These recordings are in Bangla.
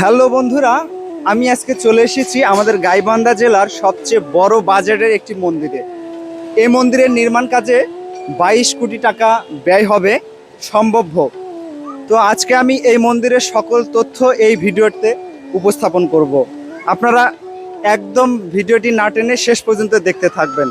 হ্যালো বন্ধুরা, আমি আজকে চলে এসেছি আমাদের গাইবান্ধা জেলার সবচেয়ে বড় বাজেটের একটি মন্দিরে। এই মন্দিরের নির্মাণ কাজে বাইশ কোটি টাকা ব্যয় হবে সম্ভব্য তো আজকে আমি এই মন্দিরের সকল তথ্য এই ভিডিওতে উপস্থাপন করব। আপনারা একদম ভিডিওটি না টেনে শেষ পর্যন্ত দেখতে থাকবেন।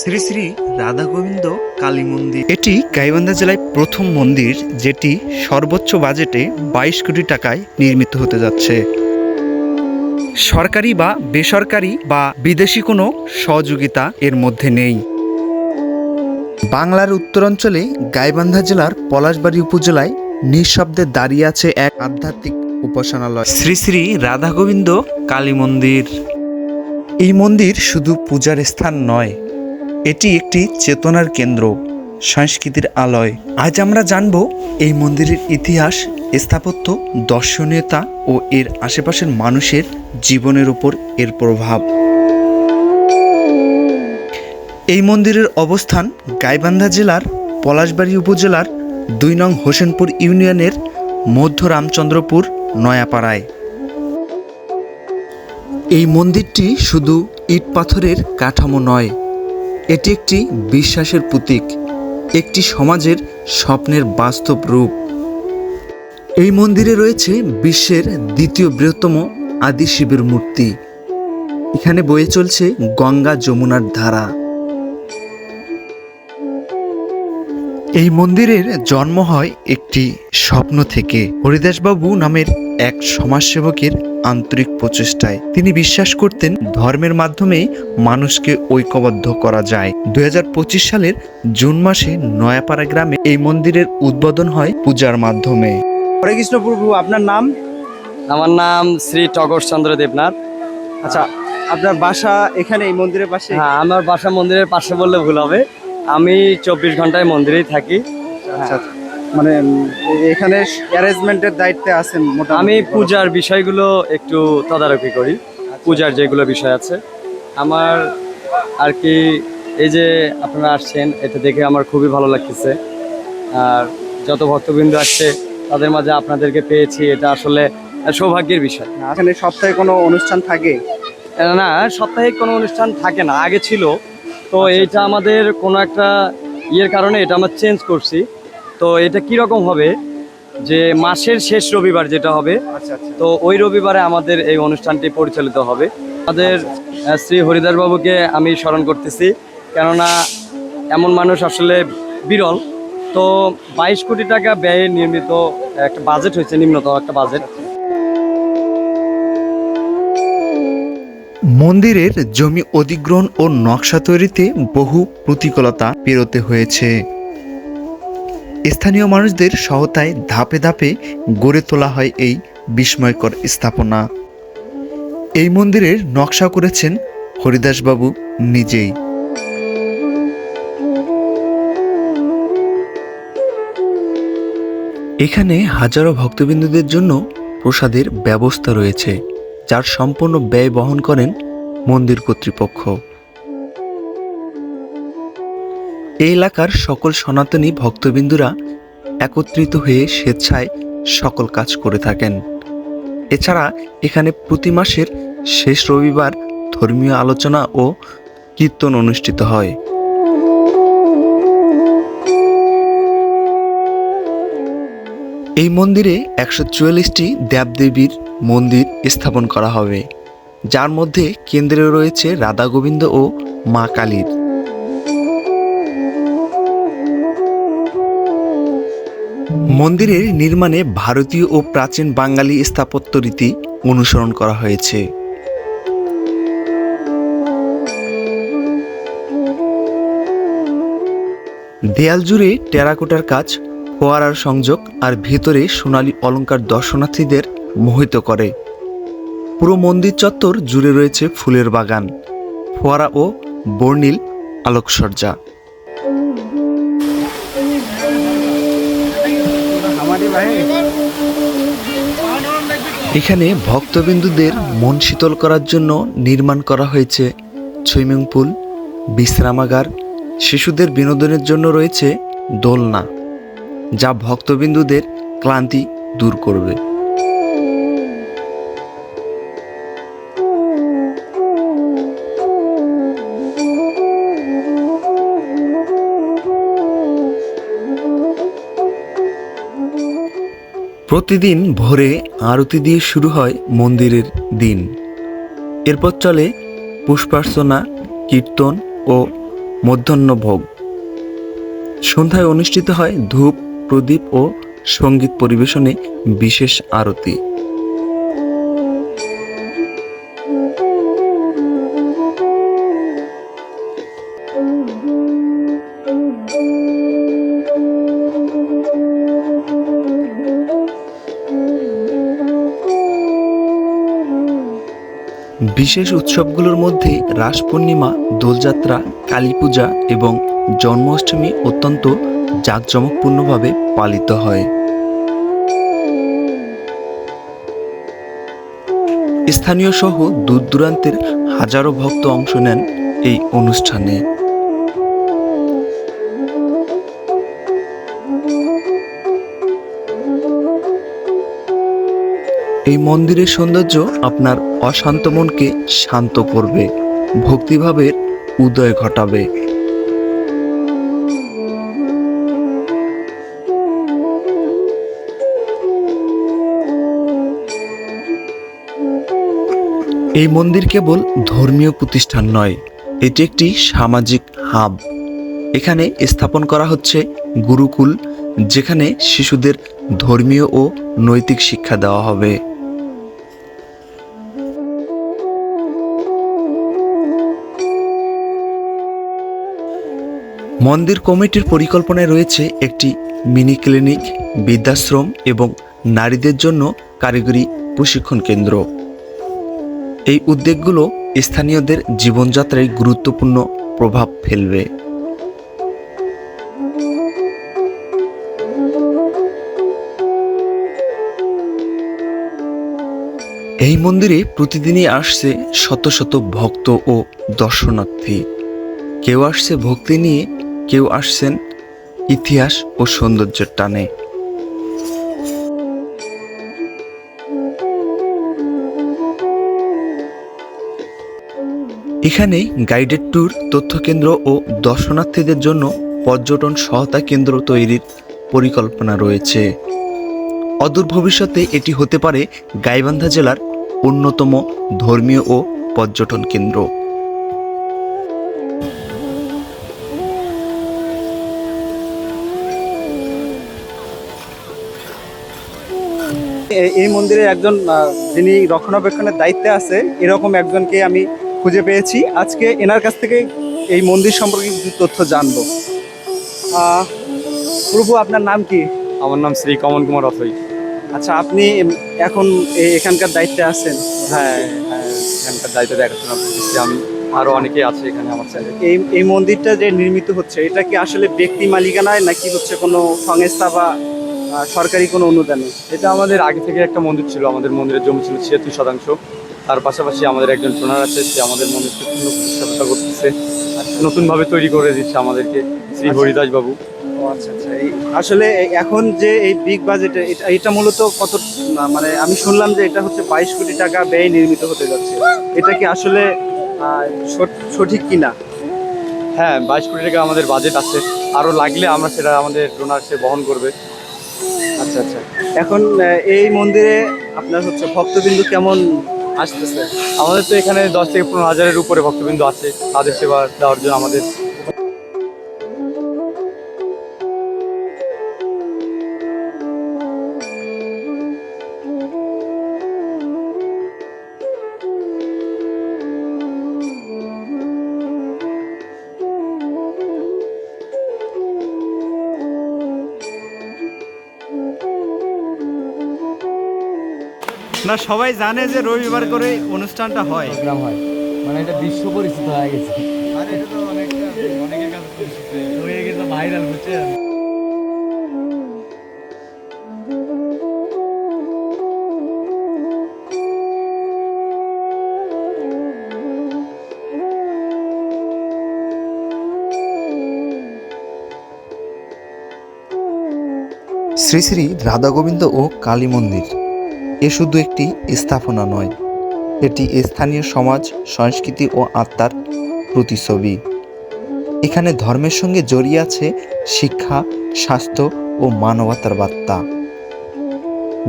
শ্রী শ্রী রাধা গোবিন্দ কালী মন্দির। এটি গাইবান্ধা জেলায় প্রথম মন্দির, যেটি সর্বোচ্চ বাজেটে বাইশ কোটি টাকায় নির্মিত হতে যাচ্ছে। সরকারি বা বেসরকারি বা বিদেশি কোনো সহযোগিতা এর মধ্যে নেই। বাংলার উত্তরাঞ্চলে গাইবান্ধা জেলার পলাশবাড়ি উপজেলায় নিঃশব্দে দাঁড়িয়ে আছে এক আধ্যাত্মিক উপাসনালয়। শ্রী শ্রী রাধা গোবিন্দ কালী মন্দির। এই মন্দির শুধু পূজার স্থান নয় এটি একটি চেতনার কেন্দ্র সংস্কৃতির আলয়। আজ আমরা জানব এই মন্দিরের ইতিহাস স্থাপত্য দর্শনীয়তা ও এর আশেপাশের মানুষের জীবনের উপর এর প্রভাব। এই মন্দিরের অবস্থান গাইবান্ধা জেলার পলাশবাড়ি উপজেলার দুই নং হোসেনপুর ইউনিয়নের মধ্য রামচন্দ্রপুর নয়াপাড়ায়। এই মন্দিরটি শুধু ইট পাথরের কাঠামো নয়, এটি একটি বিশ্বাসের প্রতীক, একটি সমাজের স্বপ্নের বাস্তব রূপ। এই মন্দিরে রয়েছে বিশ্বের দ্বিতীয় বৃহত্তম আদি শিবের মূর্তি। এখানে বয়ে চলছে গঙ্গা যমুনার ধারা। এই মন্দিরের জন্ম হয় একটি স্বপ্ন থেকে। হরিদাসবাবু নামের এক সমাজসেবকের আন্তরিক প্রচেষ্টায়। তিনি বিশ্বাস করতেন ধর্মের মাধ্যমেই মানুষকে ঐক্যবদ্ধ করা যায়। দুই হাজার পঁচিশ সালের জুন মাসে নয়াপাড়া গ্রামে এই মন্দিরের উদ্বোধন হয় পূজার মাধ্যমে। হরে কৃষ্ণ প্রভু আপনার নাম? আমার নাম শ্রী টগর চন্দ্র দেবনাথ। আচ্ছা আপনার বাসা এখানে এই মন্দিরের পাশে? হ্যাঁ আমার বাসা মন্দিরের পাশে বললে ভুল হবে। আমি চব্বিশ ঘন্টায় মন্দিরেই থাকি। আচ্ছা আচ্ছা। মানে এখানে অ্যারেঞ্জমেন্টের দায়িত্বে আছেন মোটামুটি? আমি পূজার বিষয়গুলো একটু তদারকি করি পূজার যেগুলো বিষয় আছে। আমার আর কি এই যে আপনারা আসছেন এটা দেখে আমার খুবই ভালো লাগতেছে। আর যত ভক্তবৃন্দ আসছে তাদের মাঝে আপনাদেরকে পেয়েছি এটা আসলে সৌভাগ্যের বিষয়। এখানে সপ্তাহে কোনো অনুষ্ঠান থাকে? না সাপ্তাহিক কোনো অনুষ্ঠান থাকে না আগে ছিল। তো আচ্ছা, এইটা আমাদের কোনো একটা ইয়ের কারণে এটা আমরা চেঞ্জ করছি। তো এটা কি রকম হবে? যে মাসের শেষ রবিবার যেটা হবে আচ্ছা আচ্ছা। তো ওই রবিবারে আমাদের এই অনুষ্ঠানটি পরিচালিত হবে। আমাদের শ্রী হরিদাস বাবুকে আমি স্মরণ করতেছি। কেননা এমন মানুষ আসলে বিরল। তো বাইশ কোটি টাকা ব্যয়ে নির্মিত একটা বাজেট হয়েছে নিম্নতম একটা বাজেট মন্দিরের জমি অধিগ্রহণ ও নকশা তৈরিতে বহু প্রতিকূলতা পেরোতে হয়েছে। স্থানীয় মানুষদের সহতায় ধাপে ধাপে গড়ে তোলা হয় এই বিস্ময়কর স্থাপনা। এই মন্দিরের নকশা করেছেন হরিদাসবাবু নিজেই। এখানে হাজারো ভক্তবিন্দুদের জন্য প্রসাদের ব্যবস্থা রয়েছে। যার সম্পূর্ণ ব্যয় বহন করেন মন্দির কর্তৃপক্ষ। এই এলাকার সকল সনাতনী ভক্তবিন্দুরা একত্রিত হয়ে স্বেচ্ছায় সকল কাজ করে থাকেন। এছাড়া এখানে প্রতি মাসের শেষ রবিবার ধর্মীয় আলোচনা ও কীর্তন অনুষ্ঠিত হয়। এই মন্দিরে একশো চুয়াল্লিশটি দেবদেবীর মন্দির স্থাপন করা হবে, যার মধ্যে কেন্দ্রে রয়েছে রাধা গোবিন্দ ও মা কালীর। মন্দিরের নির্মাণে ভারতীয় ও প্রাচীন বাঙালি স্থাপত্য রীতি অনুসরণ করা হয়েছে। দেয়াল জুড়ে টেরাকোটার কাজ ফোয়ারার সংযোগ আর ভিতরে সোনালী অলঙ্কার দর্শনার্থীদের মোহিত করে। পুরো মন্দির চত্বর জুড়ে রয়েছে ফুলের বাগান, ফোয়ারা ও বর্ণিল আলোকসজ্জা। এখানে ভক্তবিন্দুদের মন শীতল করার জন্য নির্মাণ করা হয়েছে সুইমিং পুল, বিশ্রামাগার, শিশুদের বিনোদনের জন্য রয়েছে দোলনা। যা ভক্তবিন্দুদের ক্লান্তি দূর করবে। প্রতিদিন ভোরে আরতি দিয়ে শুরু হয় মন্দিরের দিন। এরপর চলে পুষ্পার্চনা, কীর্তন ও মধ্যাহ্ন ভোগ সন্ধ্যায় অনুষ্ঠিত হয় ধূপ প্রদীপ ও সংগীত পরিবেশনে বিশেষ আরতি। বিশেষ উৎসবগুলোর মধ্যে রাস পূর্ণিমা দোলযাত্রা কালী পূজা এবং জন্মাষ্টমী অত্যন্ত জাঁকজমকপূর্ণভাবে পালিত হয়। স্থানীয় সহ দূর দূরান্তের হাজারো ভক্ত অংশ নেন এই অনুষ্ঠানে। এই মন্দিরের সৌন্দর্য আপনার অশান্ত মনকে শান্ত করবে, ভক্তিভাবের উদয় ঘটাবে। এই মন্দির কেবল ধর্মীয় প্রতিষ্ঠান নয়, এটি একটি সামাজিক হাব। এখানে স্থাপন করা হচ্ছে গুরুকুল, যেখানে শিশুদের ধর্মীয় ও নৈতিক শিক্ষা দেওয়া হবে। মন্দির কমিটির পরিকল্পনায় রয়েছে একটি মিনি ক্লিনিক, বৃদ্ধাশ্রম এবং নারীদের জন্য কারিগরি প্রশিক্ষণ কেন্দ্র। এই উদ্যোগগুলো স্থানীয়দের জীবনযাত্রায় গুরুত্বপূর্ণ প্রভাব ফেলবে। এই মন্দিরে প্রতিদিনই আসছে শত শত ভক্ত ও দর্শনার্থী। কেউ আসছে ভক্তি নিয়ে, কেউ আসছেন ইতিহাস ও সৌন্দর্যের টানে। এখানে গাইডেড ট্যুর তথ্যকেন্দ্র ও দর্শনার্থীদের জন্য পর্যটন সহায়তা কেন্দ্র তৈরির পরিকল্পনা রয়েছে। অদূর ভবিষ্যতে এটি হতে পারে গাইবান্ধা জেলার অন্যতম ধর্মীয় ও পর্যটন কেন্দ্র। এই মন্দিরের একজন যিনি রক্ষণাবেক্ষণের দায়িত্বে আছে, এরকম একজনকে আমি খুঁজে পেয়েছি। আজকে এনার কাছ থেকে এই মন্দির সম্পর্কে কিছু তথ্য জানব। প্রভু আপনার নাম কি? আমার নাম শ্রী কমল কুমার অথই আচ্ছা আপনি এখন এখানকার দায়িত্বে আছেন? হ্যাঁ হ্যাঁ এখানকার দায়িত্ব দেখাশোনা করতেছি। আমি আরও অনেকে আছে এখানে আমার সাথে এই এই মন্দিরটা যে নির্মিত হচ্ছে এটা কি আসলে ব্যক্তি মালিকানায় নাকি হচ্ছে কোনো সংস্থা বা সরকারি কোনো অনুদানে? এটা আমাদের আগে থেকে একটা মন্দির ছিল। আমাদের মন্দিরের জমি ছিল ছিয়াত্তর শতাংশ। তার পাশাপাশি আমাদের একজন ট্রেনার আছে সে আমাদের পূর্ণ প্রতিষ্ঠাতা করতেছে। নতুনভাবে তৈরি করে দিচ্ছে আমাদেরকে শ্রী আচ্ছা। হরিদাস বাবু আচ্ছা আচ্ছা। আসলে এখন যে এই বিগ বাজেটে এটা এটা মূলত কত মানে আমি শুনলাম যে এটা হচ্ছে বাইশ কোটি টাকা ব্যয় নির্মিত হতে যাচ্ছে। এটা কি আসলে সঠিক কিনা? হ্যাঁ বাইশ কোটি টাকা আমাদের বাজেট আছে। আরও লাগলে আমরা সেটা আমাদের ডোনার সে বহন করবে। আচ্ছা আচ্ছা। এখন এই মন্দিরে আপনার হচ্ছে ভক্তবিন্দু কেমন আসতেছে। আমাদের তো এখানে দশ থেকে পনেরো হাজারের উপরে ভক্তবৃন্দ আছে। তাদের সেবা দেওয়ার জন্য আমাদের না সবাই জানে যে রবিবার করে অনুষ্ঠানটা হয়। প্রোগ্রাম হয়। মানে এটা বিশ্ব পরিচিত হয়ে গেছে। শ্রী শ্রী রাধা গোবিন্দ ও কালী মন্দির। এ শুধু একটি স্থাপনা নয়, এটি স্থানীয় সমাজ, সংস্কৃতি ও আত্মার প্রতিছবি এখানে ধর্মের সঙ্গে জড়িয়ে আছে শিক্ষা, স্বাস্থ্য ও মানবতার বার্তা।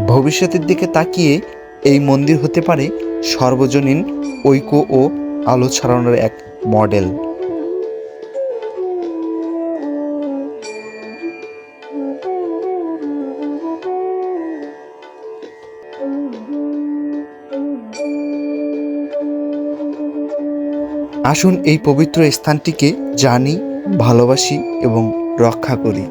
ভবিষ্যতের দিকে তাকিয়ে এই মন্দির হতে পারে সর্বজনীন ঐক্য ও আলো ছড়ানোর এক মডেল। আসুন এই পবিত্র স্থানটিকে জানি ভালোবাসি এবং রক্ষা করি।